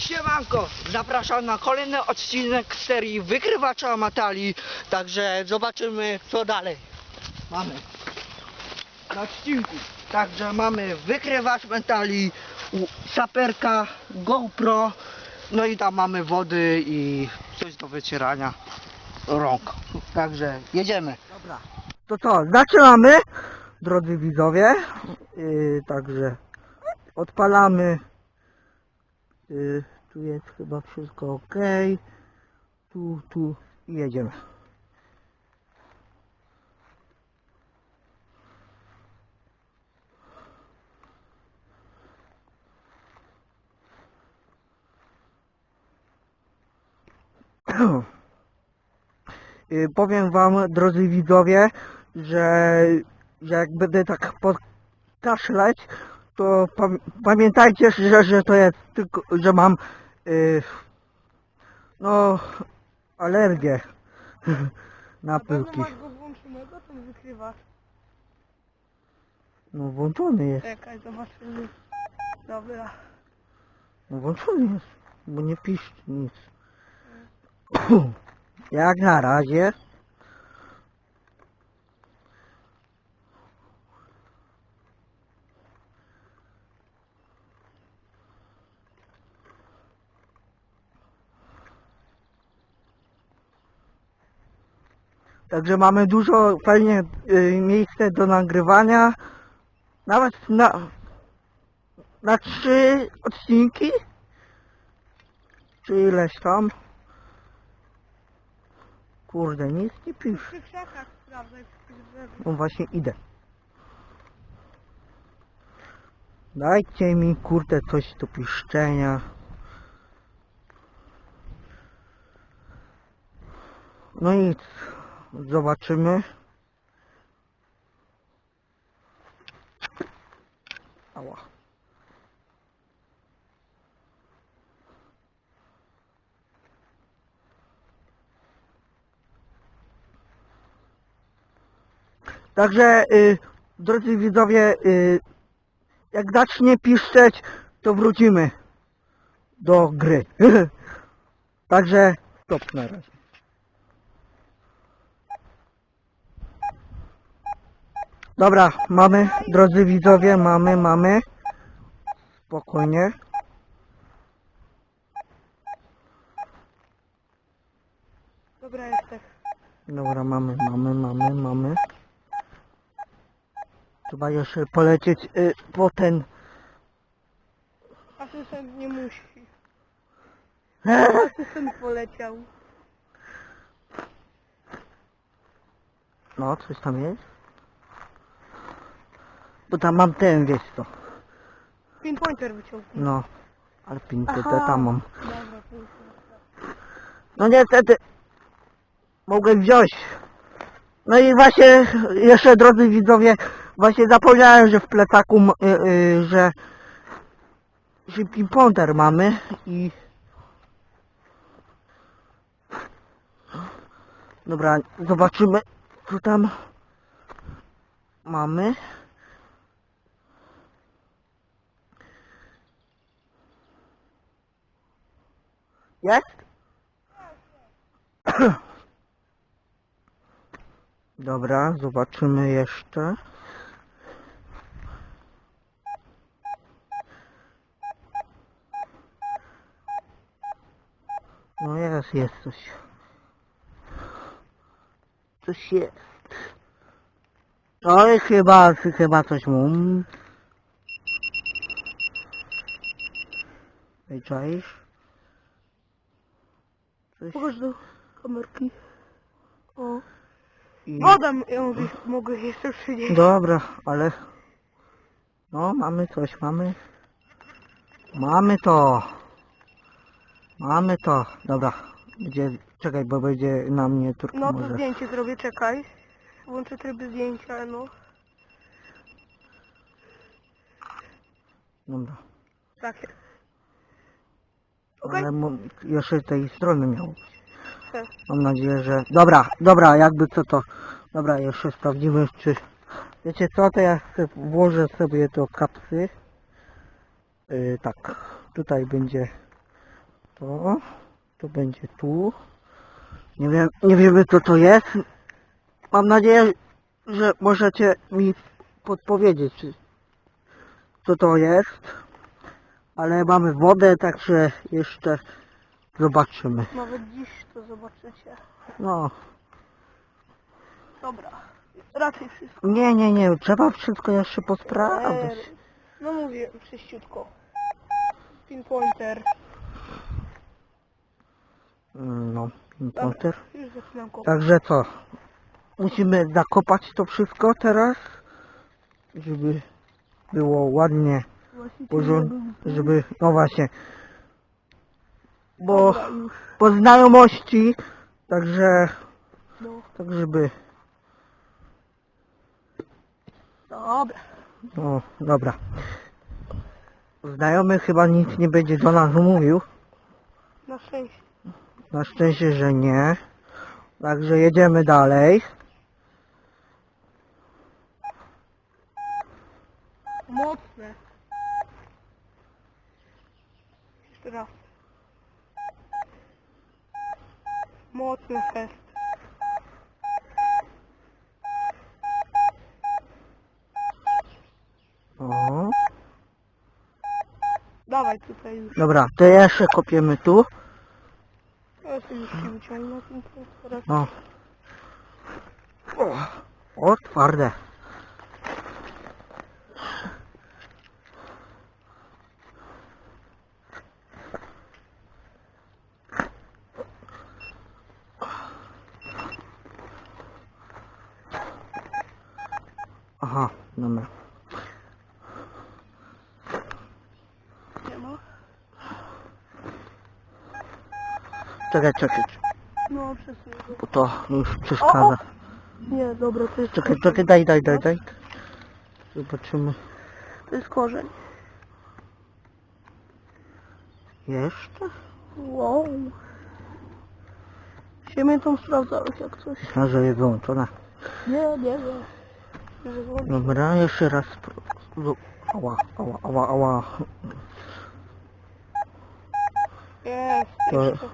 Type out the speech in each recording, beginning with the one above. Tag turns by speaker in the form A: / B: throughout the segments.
A: Siemanko, zapraszam na kolejny odcinek serii Wykrywacza Matali, także zobaczymy co dalej mamy na odcinku. Także mamy wykrywacz metali, saperka, GoPro, no i tam mamy wody i coś do wycierania rąk. Także jedziemy. Dobra. To co, zaczynamy, drodzy widzowie. Yy, także odpalamy. Yy, tu jest chyba wszystko ok. Tu, tu i jedziemy. Yy, powiem wam, drodzy widzowie, że, że jak będę tak podkaszleć, to pam- pamiętajcie, że, że to jest tylko, że mam yy, no alergię na pyłki.
B: masz go włączonego, wykrywacz.
A: No włączony jest,
B: Czekaj, zobaczymy. Dobra.
A: no włączony jest, bo nie pisz nic. Jak na razie. Także mamy dużo fajnie y, miejsce do nagrywania. Nawet na, na trzy odcinki. Czy ileś tam. Kurde, nic nie pisz. No właśnie idę. Dajcie mi kurde coś do piszczenia. No nic. Zobaczymy. Ała. Także, y, drodzy widzowie, y, jak zacznie piszczeć, to wrócimy do gry. Także stop na razie. Dobra, mamy, drodzy widzowie, mamy, mamy. Spokojnie.
B: Dobra, jesteś.
A: Dobra, mamy, mamy, mamy, mamy. Trzeba jeszcze polecieć y, po ten...
B: Asystent nie musi. Asystent poleciał.
A: No, coś tam jest? Bo tam mam ten, wiesz co.
B: Pinpointer wyciągnął.
A: No, ale to
B: Aha.
A: tam mam.
B: Dobra.
A: No niestety, mogę wziąć. No i właśnie, jeszcze drodzy widzowie, właśnie zapomniałem, że w plecaku, m- y, y, że, że pimponter mamy i... Dobra, zobaczymy, co tam mamy. Jest? Dobra, zobaczymy jeszcze. No jest, jest coś. Coś jest. Oj, chyba, chyba coś. Ej, czaisz? Coś
B: Pokaż do kamerki. O.
A: i...
B: Woda m- ją byś- mogę jeszcze przynieść.
A: Dobra, ale... No, mamy coś, mamy... Mamy to! Mamy to! Dobra, będzie... Czekaj, bo będzie na mnie turk
B: No to
A: może...
B: zdjęcie zrobię, czekaj. Włączę tryby zdjęcia, no.
A: Dobra.
B: Tak jest. Okej.
A: Ale mu- jeszcze tej strony miał.
B: Tak.
A: Mam nadzieję, że... Dobra, dobra, jakby co to... Dobra, jeszcze sprawdzimy, czy... Wiecie co, to ja se- włożę sobie to kapsy. Yy, tak, tutaj będzie to, to będzie tu. Nie wiem, nie wiemy co to jest. Mam nadzieję, że możecie mi podpowiedzieć, czy- co to jest. Ale mamy wodę, także jeszcze zobaczymy.
B: Nawet dziś to zobaczycie.
A: No,
B: Dobra. Raczej wszystko.
A: nie, nie, nie, trzeba wszystko jeszcze posprawdzać.
B: Eee, No mówię, czyściutko. Pinpointer.
A: No,
B: Dobra, już zaczynam kopać.
A: Także co? Musimy zakopać to wszystko teraz, żeby było ładnie, porząd, żeby, no właśnie, bo po znajomości, także,
B: No,
A: tak żeby,
B: dobra.
A: no dobra. Znajomy chyba nic nie będzie do nas mówił,
B: Na szczęście.
A: na szczęście, że nie. Także jedziemy dalej.
B: Jeszcze raz. Mocny fest.
A: O,
B: Dawaj tutaj już.
A: dobra, to jeszcze kopiemy tu.
B: Ja sobie już się wyciągnę ten teraz.
A: No. O, o twarde. Aha, dobra.
B: Nie ma.
A: Czekaj, czekaj,
B: No, przesuń
A: bo to już przeszkadza.
B: Nie, dobra, to jest
A: Czekaj, czekaj, daj, daj, daj, daj. Zobaczymy.
B: To jest korzeń.
A: Jeszcze?
B: Wow. Siemię tą sprawdzałeś jak coś.
A: Myślę, że jest wyłączona.
B: Nie, nie, nie.
A: Dobra, jeszcze raz. spró- Ała, ała, ała, ała.
B: Jest,
A: To-
B: jeszcze.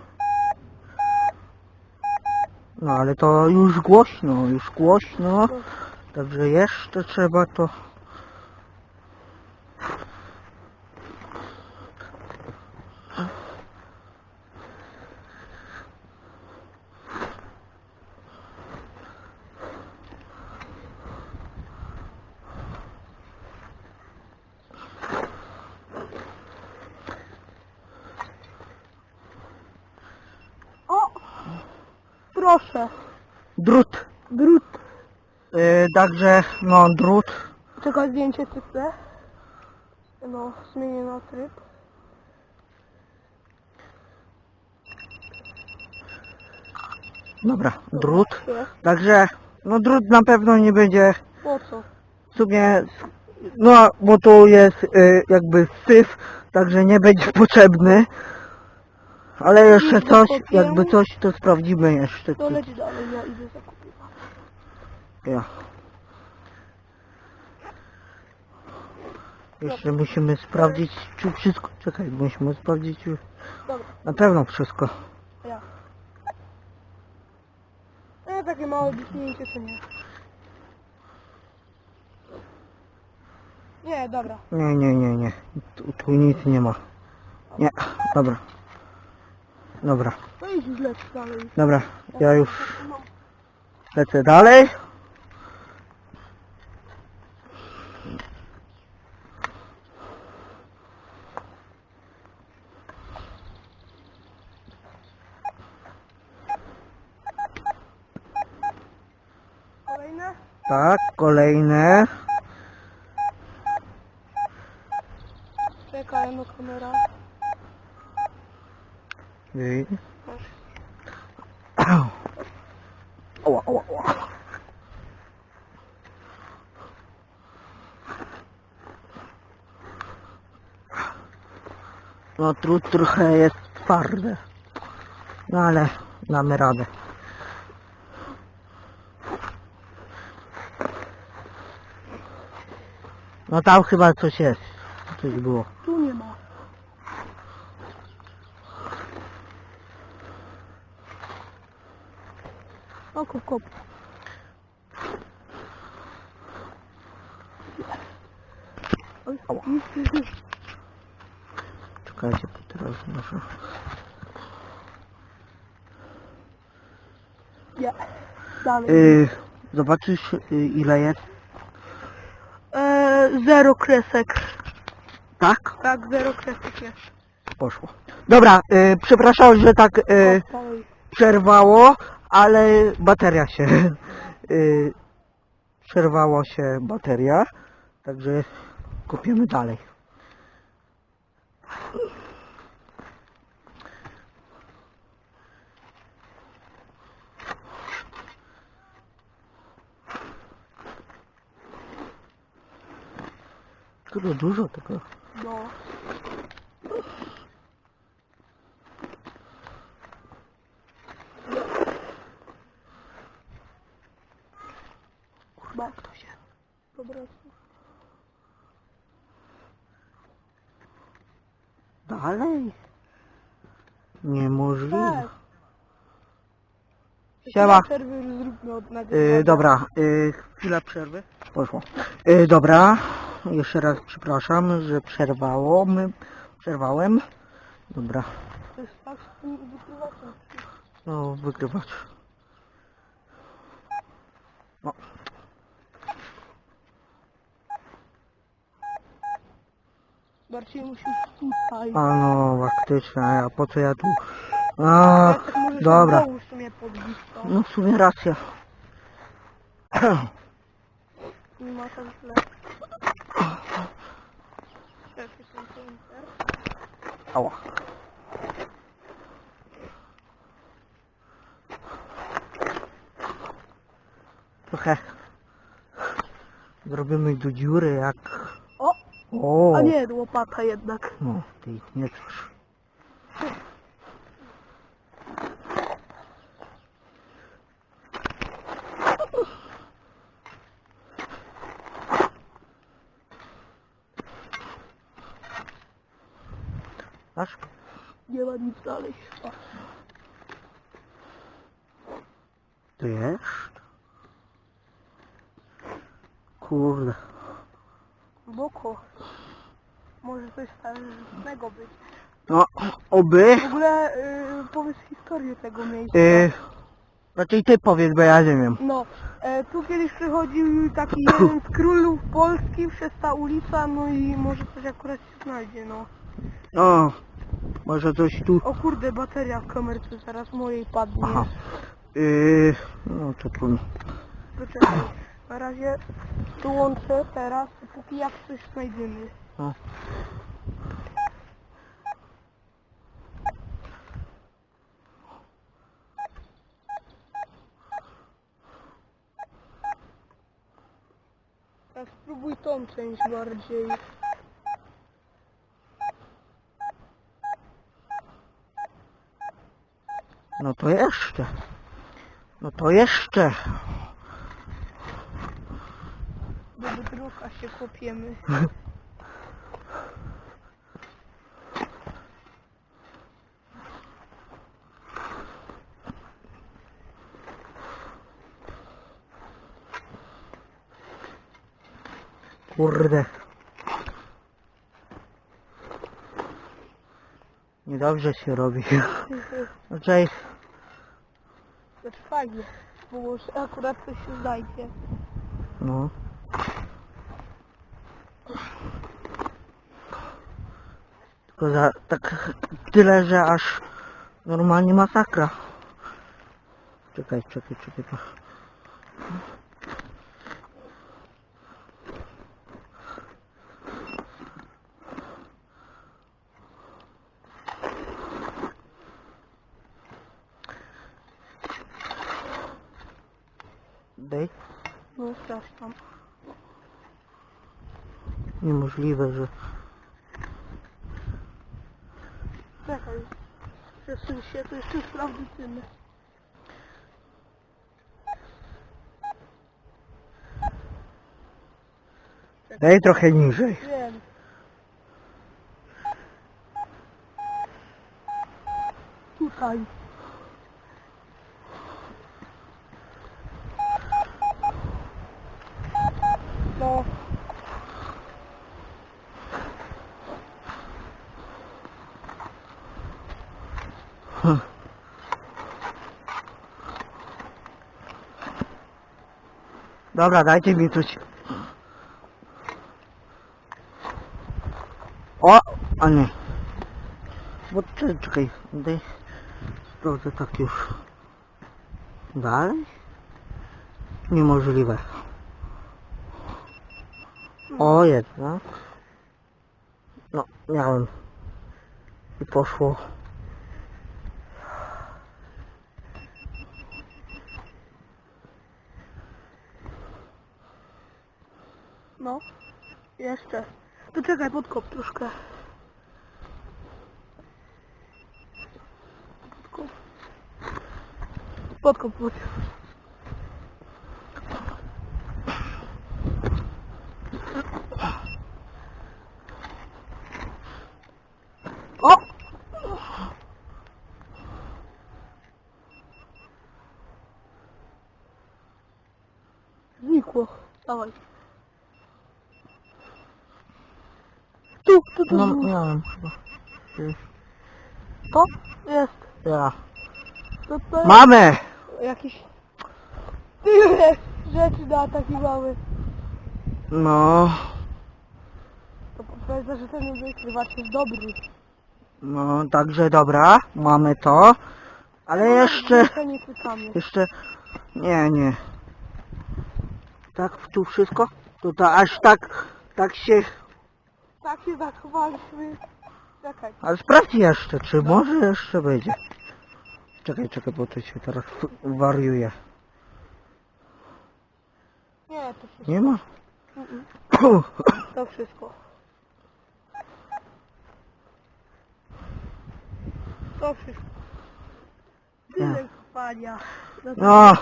A: No ale to już głośno, już głośno. Także jeszcze trzeba to...
B: O! Proszę.
A: Drut. Yy, także, no drut.
B: Czekaj, zdjęcie sypnę. No, zmienię na tryb.
A: Dobra, drut. Także, no drut na pewno nie będzie
B: Po co?
A: w sumie... No, bo tu jest y, jakby syf, także nie będzie potrzebny. Ale jeszcze coś, jakby coś, to sprawdzimy jeszcze.
B: Leć dalej, ja idę zakupić.
A: Ja. Jeszcze musimy sprawdzić, czy wszystko... Czekaj, musimy sprawdzić, czy
B: Dobra,
A: na pewno wszystko.
B: ja. E, takie małe biśnięcie to nie. Nie, dobra.
A: Nie, nie, nie, nie. Tu, tu nic nie ma. Nie, dobra. Dobra,
B: To idź źle dalej.
A: dobra. Ja już lecę dalej.
B: Kolejne?
A: Tak, kolejne.
B: Czekaj, no kamera.
A: Ej.
B: Masz.
A: Au. Ała, ała, ała. No trud trochę jest twarde. No ale damy radę. No tam chyba coś jest. Coś było.
B: Tu nie ma. O, kop, kop.
A: Ała. Czekajcie, teraz muszę...
B: Ja.
A: Yy, zobaczysz yy, ile jest
B: Zero kresek.
A: Tak?
B: Tak, zero kresek jest.
A: Poszło. Dobra, yy, przepraszam, że tak
B: dalej.
A: przerwało, ale bateria się... Yy, przerwało się bateria, także kopiemy dalej. Tyle dużo tego.
B: No. Kurwa, to się po prostu.
A: Dalej? Niemożliwe.
B: Tak.
A: Siema.
B: Przerwy zróbmy od
A: Yy, dobra, yy, chwila przerwy. Poszło. Yy, dobra, jeszcze raz przepraszam, że przerwało. My, przerwałem. Dobra,
B: To jest tak z tym wykrywaczem.
A: no wygrywacz. No,
B: Bardziej musisz tutaj.
A: a no, faktycznie, a po co ja tu? A,
B: Jacek, możesz
A: dobra.
B: od dołu w sumie podbić to.
A: No w sumie racja.
B: Nie ma źle. Czekaj, ten counter.
A: Ała. Trochę zrobimy do dziury jak...
B: O!
A: O!
B: A nie, łopata jednak.
A: No, ty nie cóż.
B: Dalej.
A: Tu jest? Kurde.
B: Boko. Może coś strasznego być.
A: No, oby.
B: W ogóle y, powiedz historię tego miejsca.
A: Yy, raczej ty powiedz, bo ja nie wiem.
B: No, e, tu kiedyś przychodził taki jeden z królów Polski przez ta ulica, no i może coś akurat się znajdzie, no.
A: O, może coś tu...
B: O kurde, bateria w kamerce zaraz mojej padnie.
A: Aha. Yy, no to trudno.
B: Poczekaj. Na razie dołączę teraz, póki jak coś znajdziemy.
A: No.
B: Teraz spróbuj tą część bardziej.
A: No to jeszcze. No to jeszcze.
B: Do wydruka się kopiemy.
A: Kurde. Niedobrze się robi. Znaczy,
B: Znaczy fajnie, bo może akurat coś się znajdzie.
A: no. Tylko za, tak tyle, że aż normalnie masakra. Czekaj, czekaj, czekaj. Dej.
B: No tam.
A: Niemożliwe, że...
B: Czekaj. Przesuń się, to jeszcze sprawdzimy.
A: Daj trochę niżej.
B: Wiem. Tutaj.
A: Dobra, dajcie mi coś. O! A nie. Bo ty, czekaj, daj. Sprawdzę tak już. Dalej? Niemożliwe. O, jednak. No, miałem. I poszło.
B: No. Jeszcze. To czekaj, podkop troszkę. Podkop. Podkop, podkop. O! Znikło. Dawaj. Tu, tu, tu.
A: No,
B: tu.
A: miałem chyba. Ty,
B: To jest.
A: Ja.
B: To, jakiś... Tyle rzeczy na taki mały.
A: No,
B: To powiedz, że ten wykrywacz jest dobry.
A: no, także dobra, mamy to. Ale jeszcze,
B: Jeszcze nie tykamy.
A: jeszcze, nie, nie. Tak, tu wszystko? To, aż tak, tak się,
B: Tak się zachowaliśmy. Czekaj.
A: ale sprawdź jeszcze, czy może jeszcze będzie. Czekaj, czekaj, bo to się teraz wariuje.
B: Nie, to wszystko.
A: Nie ma?
B: Mm, To wszystko. To wszystko. Tyle kopania. No
A: No,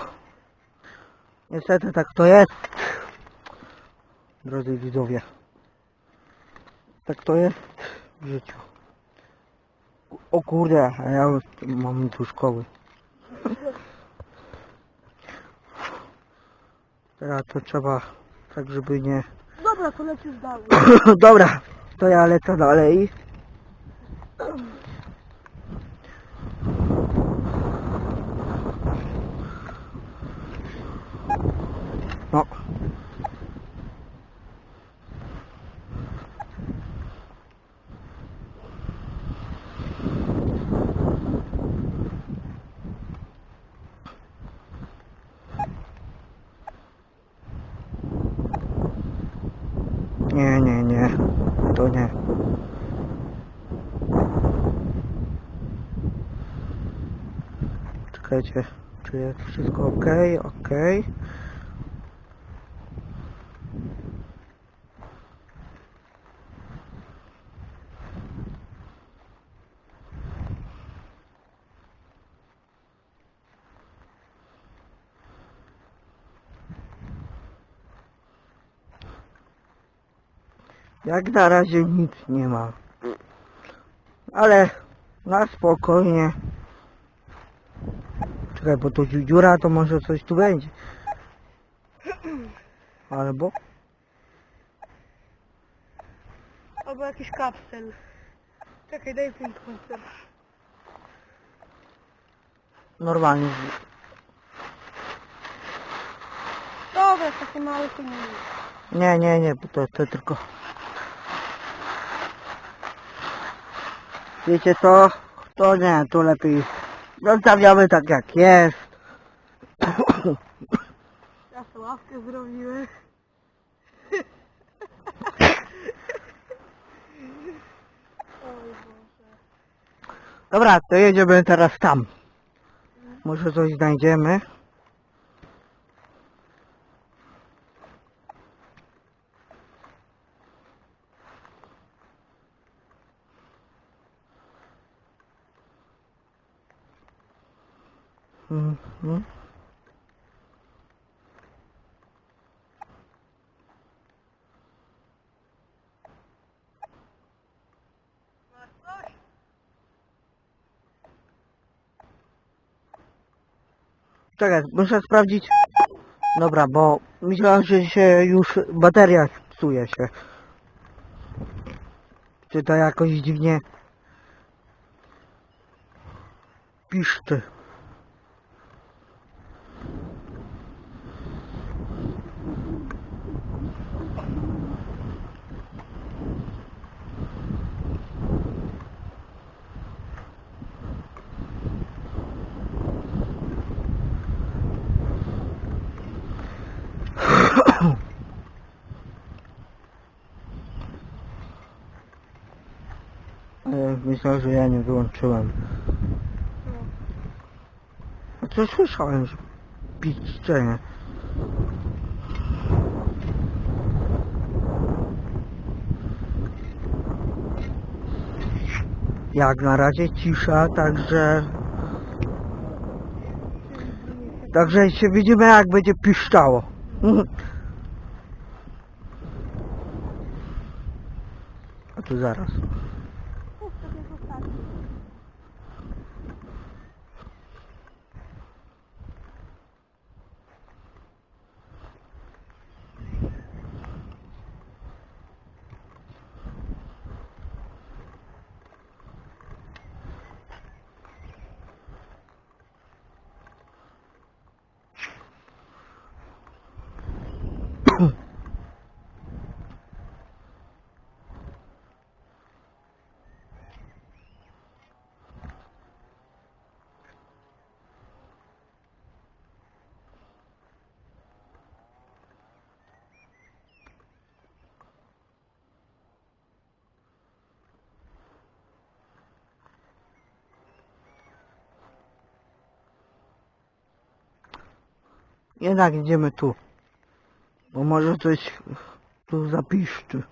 A: niestety tak to jest. Drodzy widzowie. Tak to jest w życiu. O kurde, a ja już mam tu szkoły. Teraz to trzeba tak, żeby nie...
B: Dobra, to lecisz dalej.
A: Dobra, to ja lecę dalej. Nie, nie, nie. To nie. Czekajcie, czy jest wszystko ok? Ok. Jak na razie nic nie ma. Ale na spokojnie. Czekaj, bo to dziu- dziura, to może coś tu będzie. Albo?
B: Albo jakiś kapsel. Czekaj, daj ten koncert.
A: Normalnie.
B: Dobra, takie małe to nie jest.
A: Nie, nie, nie, bo to, to tylko... Wiecie co? To nie, to lepiej zostawiamy tak jak jest.
B: Sobie ławkę Boże.
A: Dobra, to jedziemy teraz tam. Może coś znajdziemy. Mhm. Czekaj, muszę sprawdzić. Dobra, bo myślałem, że się już bateria psuje się. Czy to jakoś dziwnie piszczy. Ale myślę, że ja nie wyłączyłem. A co słyszałem, piszczenie. Jak na razie cisza, także... Także się widzimy jak będzie piszczało. A tu zaraz. Jednak idziemy tu. Bo może coś tu zapiszczy.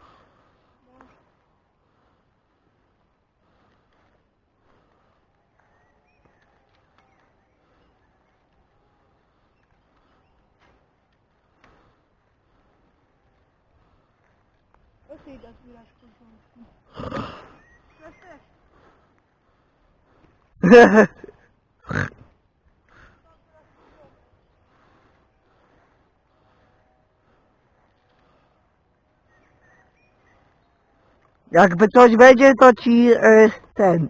B: Ty.
A: Jakby coś będzie, to ci e, ten.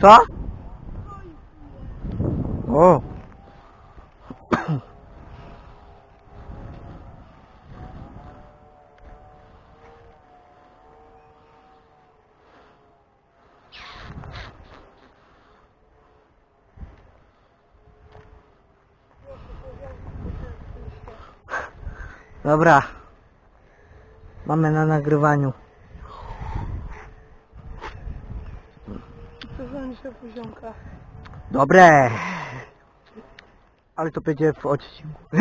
A: Co? O. Dobra. Mamy na nagrywaniu.
B: Przeżyłem się poziomka.
A: Dobre. Ale to będzie w odcinku.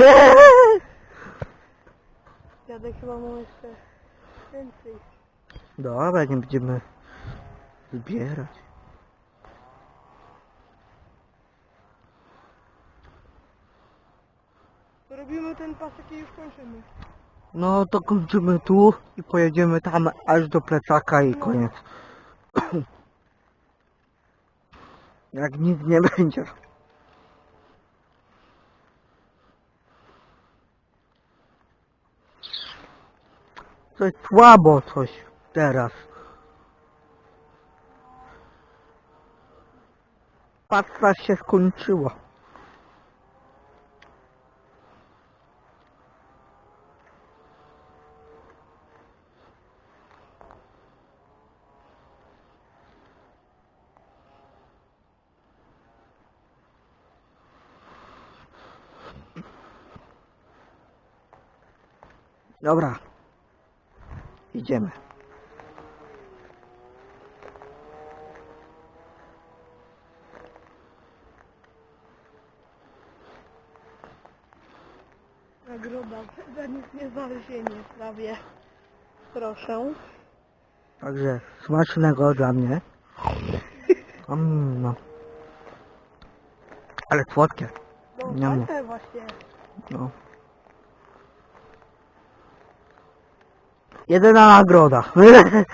B: Dziadek chyba ma jeszcze więcej.
A: Dobra, nie będziemy zbierać.
B: Robimy ten pasek i już kończymy.
A: No to kończymy tu i pojedziemy tam aż do plecaka i koniec. Jak nic nie będzie. Coś słabo coś teraz. Pasta się skończyła. Dobra, Idziemy.
B: Nagroda za nic nie znalezienie prawie. Proszę.
A: Także smacznego dla mnie. Mm, no. Ale słodkie.
B: No
A: Nie
B: właśnie.
A: No. Jedyna nagroda.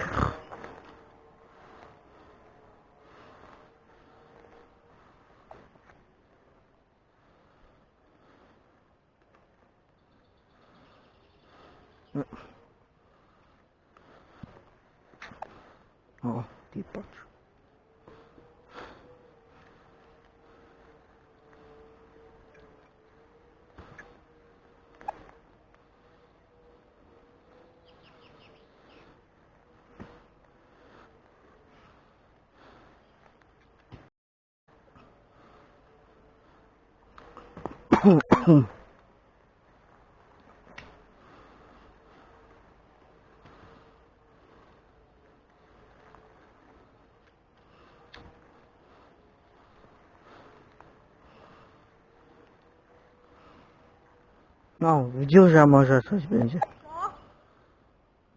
A: O, ty patrz. No, w dziurze może coś będzie.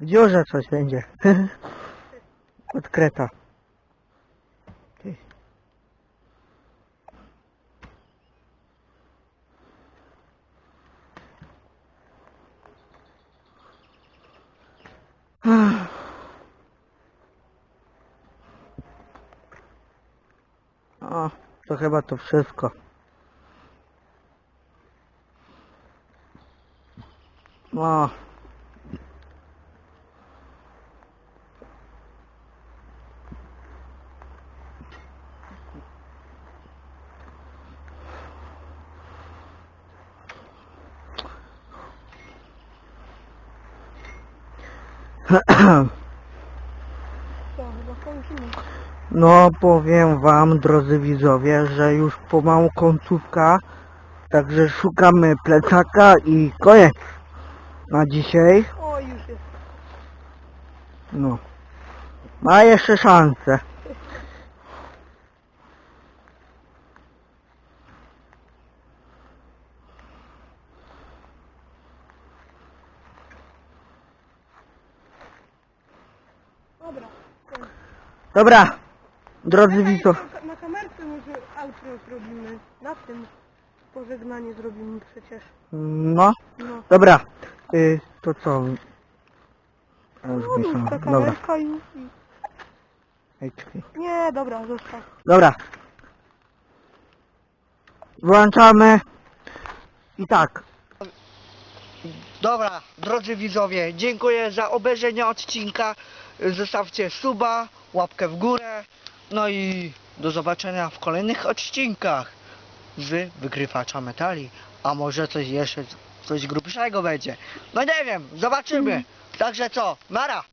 A: W dziurze coś będzie. Odkryta. Ty. O, to chyba to wszystko. O.
B: Co, chyba kończymy.
A: No powiem wam drodzy widzowie, że już pomału końcówka, także szukamy plecaka i koniec na dzisiaj.
B: O, już jest.
A: No. Ma jeszcze szansę.
B: Dobra.
A: Dobra, drodzy
B: Czekaj,
A: widzowie.
B: Na, na kamerce może outro zrobimy. Na tym pożegnanie zrobimy przecież.
A: No,
B: No.
A: dobra. Y, to co? A już
B: No, ta
A: Dobra.
B: kamerka i, i...
A: Ej, czekaj.
B: Nie, dobra, zostaw.
A: Dobra. Włączamy. I tak. Dobra, drodzy widzowie, dziękuję za obejrzenie odcinka. Zostawcie suba, łapkę w górę. No i do zobaczenia w kolejnych odcinkach z wykrywacza metali. A może coś jeszcze, coś grubszego będzie. No nie wiem, zobaczymy. Także co, Mara!